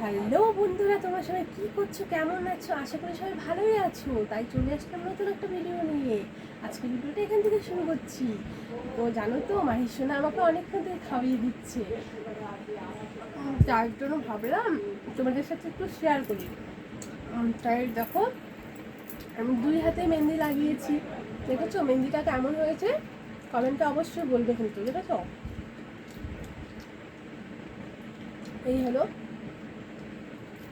Hello বন্ধুরা, তোমরা সবাই কি করছ? কেমন আছো? আশা করি সবাই ভালোই আছো। তাই চলে আসলাম নতুন একটা ভিডিও নিয়ে। আজকে ভিডিওটা এখান থেকে শুরু করছি। তো জানো তো, মাহির আমাকে অনেকক্ষণ থেকে খাইয়ে দিচ্ছে। তার জন্য ভাবলাম তোমাদের সাথে একটু শেয়ার করি। তাই দেখো, আমি দুই হাতে মেহেন্দি লাগিয়েছি। দেখেছ? মেহেন্দিটা কেমন হয়েছে? কমেন্টটা অবশ্যই বলবে কিন্তু, দেখেছ? এই হলো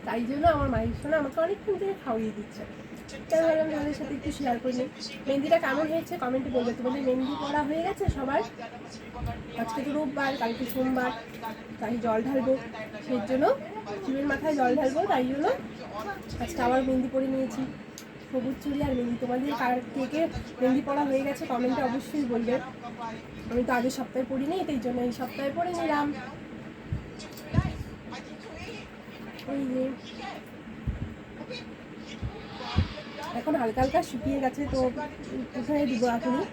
তাই জন্য আমার মায়ের শোনা আমাকে অনেকক্ষণ থেকে খাওয়িয়ে দিচ্ছে। তাই ভাবলাম তোমাদের সাথে একটু শেয়ার করি। মেহেন্দিটা কেমন হয়েছে কমেন্টে বলবে। তোমাদের মেহেন্দি পড়া হয়ে গেছে সবার? আজকে তো রোববার, কালকে সোমবার, তাই জল ঢালবো। সেই জন্য শিবের মাথায় জল ঢালবো, তাই জন্য আজকে আবার মেহেন্দি পরে নিয়েছি। সবুজ চুড়ি আর মেহেন্দি। তোমাদের কার কে মেহেন্দি পড়া হয়ে গেছে কমেন্টে অবশ্যই বলবে। আমি তো আগের সপ্তাহে পড়িনি, তাই জন্য এই সপ্তাহে পড়ে নিলাম। এখন হালকা হালকা শুকিয়ে গেছে, তো কোথায় দিব এখনই।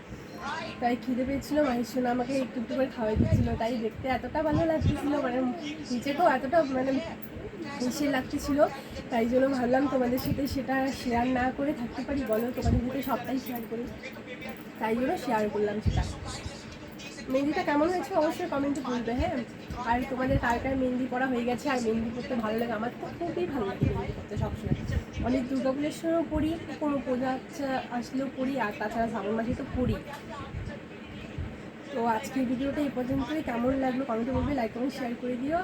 তাই খিদে পেয়েছিল মাহির সোনা আমাকে একটু একটু করে খাওয়াই দিচ্ছিল তাই দেখতে এতটা ভালো লাগতেছিল মানে নিচেকেও এতটা মানে মিশে লাগতেছিল। তাই জন্য ভাবলাম তোমাদের সাথে সেটা শেয়ার না করে থাকতে পারি, বলো তোমাদের সাথে সবটাই শেয়ার করি। তাই জন্য শেয়ার করলাম সেটা। মেহেন্দিটা কেমন হয়েছে অবশ্যই কমেন্টে বলবে হ্যাঁ? আর তোমাদের কার কার মেহেন্দি পড়া হয়ে গেছে আর মেহেন্দি পড়তে ভালো লাগে? আমার তো খুবই ভালো লাগে করতে সবসময়। অনেক দুর্গা পুজোর সময়ও পড়ি কোনো পূজা আচ্ছা আসলেও পড়ি আর তাছাড়া শ্রাবণ মাসে তো পড়ি তো আজকের ভিডিওটা এই পর্যন্তই। কেমন লাগল কমেন্টে বলবে লাইক কমেন্ট শেয়ার করে দিও।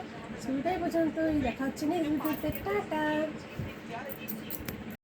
ভিডিওটা এই পর্যন্তই। দেখা হচ্ছে না এই ভিডিওতে টাটা!